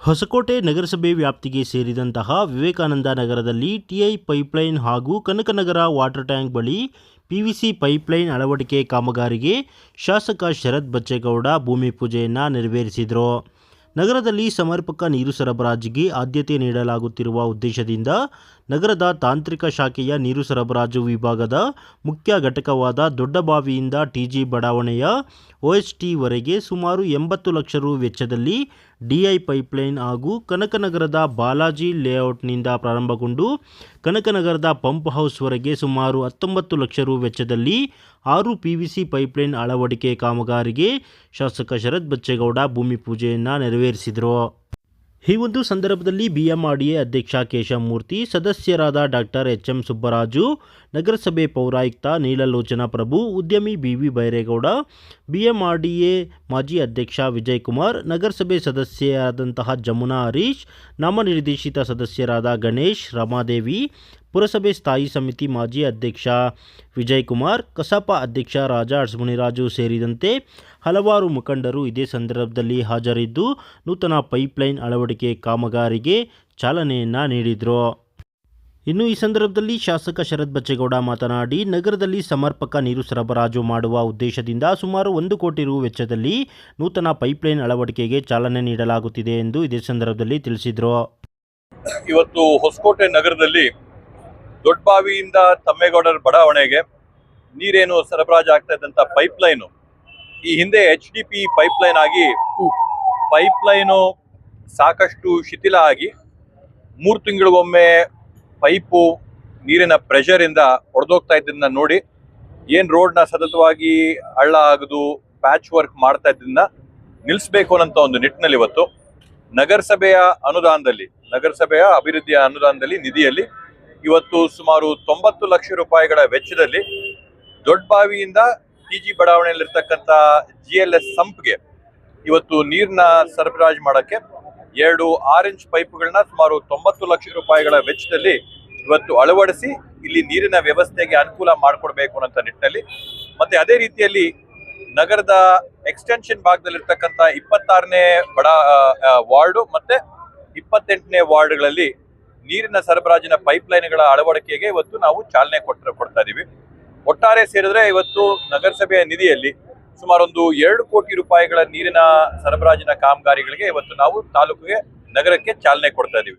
ಹೊಸಕೋಟೆ ನಗರಸಭೆ ವ್ಯಾಪ್ತಿಗೆ ಸೇರಿದಂತಹ ವಿವೇಕಾನಂದ ನಗರದಲ್ಲಿ ಟಿಐ ಪೈಪ್ಲೈನ್ ಹಾಗೂ ಕನಕನಗರ ವಾಟರ್ ಟ್ಯಾಂಕ್ ಬಳಿ ಪಿವಿಸಿ ಪೈಪ್ಲೈನ್ ಅಳವಡಿಕೆ ಕಾಮಗಾರಿಗೆ ಶಾಸಕ ಶರತ್ ಬಚ್ಚೇಗೌಡ ಭೂಮಿ ಪೂಜೆಯನ್ನು ನೆರವೇರಿಸಿದರು. ನಗರದಲ್ಲಿ ಸಮರ್ಪಕ ನೀರು ಸರಬರಾಜಿಗೆ ಆದ್ಯತೆ ನೀಡಲಾಗುತ್ತಿರುವ ಉದ್ದೇಶದಿಂದ ನಗರದ ತಾಂತ್ರಿಕ ಶಾಖೆಯ ನೀರು ಸರಬರಾಜು ವಿಭಾಗದ ಮುಖ್ಯ ಘಟಕವಾದ ದೊಡ್ಡಬಾವಿಯಿಂದ ಟಿಜಿ ಬಡಾವಣೆಯ ಒಎಚ್ಟಿವರೆಗೆ ಸುಮಾರು ಎಂಬತ್ತು ಲಕ್ಷ ರು ವೆಚ್ಚದಲ್ಲಿ ಡಿಐ ಪೈಪ್ಲೈನ್ ಹಾಗೂ ಕನಕನಗರದ ಬಾಲಾಜಿ ಲೇಔಟ್ನಿಂದ ಪ್ರಾರಂಭಗೊಂಡು ಕನಕನಗರದ ಪಂಪ್ ಹೌಸ್ವರೆಗೆ ಸುಮಾರು ಹತ್ತೊಂಬತ್ತು ಲಕ್ಷ ರು ವೆಚ್ಚದಲ್ಲಿ ಆರು ಪಿವಿಸಿ ಪೈಪ್ಲೈನ್ ಅಳವಡಿಕೆ ಕಾಮಗಾರಿಗೆ ಶಾಸಕ ಶರತ್ ಬಚ್ಚೇಗೌಡ ಭೂಮಿ ಪೂಜೆಯನ್ನು ನೆರವೇರಿಸಿದರು. ಈ ಒಂದು ಸಂದರ್ಭದಲ್ಲಿ ಬಿಎಂಆರ್ಡಿಎ ಅಧ್ಯಕ್ಷ ಕೇಶವಮೂರ್ತಿ, ಸದಸ್ಯರಾದ ಡಾಕ್ಟರ್ ಎಚ್ ಎಂ ಸುಬ್ಬರಾಜು, ನಗರಸಭೆ ಪೌರಾಯುಕ್ತ ನೀಲಲೋಚನ ಪ್ರಭು, ಉದ್ಯಮಿ ಬಿ ವಿ ಬೈರೇಗೌಡ, ಬಿಎಂಆರ್ಡಿಎ ಮಾಜಿ ಅಧ್ಯಕ್ಷ ವಿಜಯಕುಮಾರ್, ನಗರಸಭೆ ಸದಸ್ಯರಾದಂತಹ ಜಮುನಾ ಹರೀಶ್, ನಾಮನಿರ್ದೇಶಿತ ಸದಸ್ಯರಾದ ಗಣೇಶ್, ರಮಾದೇವಿ ಪುರಸಭೆ ಸ್ಥಾಯಿ ಸಮಿತಿ ಮಾಜಿ ಅಧ್ಯಕ್ಷ ವಿಜಯ್ ಕುಮಾರ್ ಕಸಾಪ ಅಧ್ಯಕ್ಷ ರಾಜ ಅರ್ಸಮುನಿರಾಜು ಸೇರಿದಂತೆ ಹಲವಾರು ಮುಖಂಡರು ಇದೇ ಸಂದರ್ಭದಲ್ಲಿ ಹಾಜರಿದ್ದು, ನೂತನ ಪೈಪ್ಲೈನ್ ಅಳವಡಿಕೆ ಕಾಮಗಾರಿಗೆ ಚಾಲನೆಯನ್ನು ನೀಡಿದರು. ಇನ್ನು ಈ ಸಂದರ್ಭದಲ್ಲಿ ಶಾಸಕ ಶರತ್ ಬಚ್ಚೇಗೌಡ ಮಾತನಾಡಿ, ನಗರದಲ್ಲಿ ಸಮರ್ಪಕ ನೀರು ಸರಬರಾಜು ಮಾಡುವ ಉದ್ದೇಶದಿಂದ ಸುಮಾರು ಒಂದು ಕೋಟಿ ರು ವೆಚ್ಚದಲ್ಲಿ ನೂತನ ಪೈಪ್ಲೈನ್ ಅಳವಡಿಕೆಗೆ ಚಾಲನೆ ನೀಡಲಾಗುತ್ತಿದೆ ಎಂದು ಇದೇ ಸಂದರ್ಭದಲ್ಲಿ ತಿಳಿಸಿದರು. ಇವತ್ತು ಹೊಸಕೋಟೆ ನಗರದಲ್ಲಿ ದೊಡ್ಡಬಾವಿಯಿಂದ ತಮ್ಮೇಗೌಡರ ಬಡಾವಣೆಗೆ ನೀರೇನು ಸರಬರಾಜು ಆಗ್ತಾ ಇದ್ದಂತ ಪೈಪ್ ಲೈನು ಈ ಹಿಂದೆ H D P pipeline ಆಗಿ ಪೈಪ್ ಲೈನು ಸಾಕಷ್ಟು ಶಿಥಿಲ ಆಗಿ ಮೂರು ತಿಂಗಳಿಗೊಮ್ಮೆ ಪೈಪು ನೀರಿನ ಪ್ರೆಷರ್ ಇಂದ ಹೊಡೆದೋಗ್ತಾ ಇದ್ದನ್ನ ನೋಡಿ, ಏನ್ ರೋಡ್ನ ಸತತವಾಗಿ ಹಳ್ಳ ಆಗದು ಪ್ಯಾಚ್ ವರ್ಕ್ ಮಾಡ್ತಾ ಇದ್ದನ್ನ ನಿಲ್ಲಿಸ್ಬೇಕು ಅನ್ನೋಂಥ ಒಂದು ನಿಟ್ಟಿನಲ್ಲಿ ಇವತ್ತು. ನಗರಸಭೆಯ ಅನುದಾನದಲ್ಲಿ, ನಗರಸಭೆಯ ಅಭಿವೃದ್ಧಿಯ ಅನುದಾನದಲ್ಲಿ, ನಿಧಿಯಲ್ಲಿ ಇವತ್ತು ಸುಮಾರು ತೊಂಬತ್ತು ಲಕ್ಷ ರೂಪಾಯಿಗಳ ವೆಚ್ಚದಲ್ಲಿ ದೊಡ್ಡಬಾವಿಯಿಂದ ಟಿ ಜಿ ಬಡಾವಣೆಯಲ್ಲಿರ್ತಕ್ಕಂಥ ಜಿ ಎಲ್ ಎಸ್ ಸಂಪ್ಗೆ ಇವತ್ತು ನೀರನ್ನ ಸರಬರಾಜು ಮಾಡಕ್ಕೆ ಎರಡು ಆರೆಂಜ್ ಪೈಪ್ಗಳನ್ನ ಸುಮಾರು ತೊಂಬತ್ತು ಲಕ್ಷ ರೂಪಾಯಿಗಳ ವೆಚ್ಚದಲ್ಲಿ ಇವತ್ತು ಅಳವಡಿಸಿ ಇಲ್ಲಿ ನೀರಿನ ವ್ಯವಸ್ಥೆಗೆ ಅನುಕೂಲ ಮಾಡಿಕೊಡ್ಬೇಕು ಅನ್ನೋ ನಿಟ್ಟಿನಲ್ಲಿ. ಮತ್ತೆ ಅದೇ ರೀತಿಯಲ್ಲಿ ನಗರದ ಎಕ್ಸ್ಟೆನ್ಷನ್ ಭಾಗದಲ್ಲಿರ್ತಕ್ಕಂಥ ಇಪ್ಪತ್ತಾರನೇ ಬಡ ವಾರ್ಡು ಮತ್ತೆ ಇಪ್ಪತ್ತೆಂಟನೇ ವಾರ್ಡ್ಗಳಲ್ಲಿ ನೀರಿನ ಸರಬರಾಜಿನ ಪೈಪ್ ಲೈನ್ಗಳ ಅಳವಡಿಕೆಗೆ ಇವತ್ತು ನಾವು ಚಾಲನೆ ಕೊಟ್ಟ ಕೊಡ್ತಾ ಇದೀವಿ. ಒಟ್ಟಾರೆ ಸೇರಿದ್ರೆ ಇವತ್ತು ನಗರಸಭೆಯ ನಿಧಿಯಲ್ಲಿ ಸುಮಾರು ಒಂದು ಎರಡು ಕೋಟಿ ರೂಪಾಯಿಗಳ ನೀರಿನ ಸರಬರಾಜಿನ ಕಾಮಗಾರಿಗಳಿಗೆ ಇವತ್ತು ನಾವು ತಾಲೂಕಿಗೆ, ನಗರಕ್ಕೆ ಚಾಲನೆ ಕೊಡ್ತಾ ಇದೀವಿ.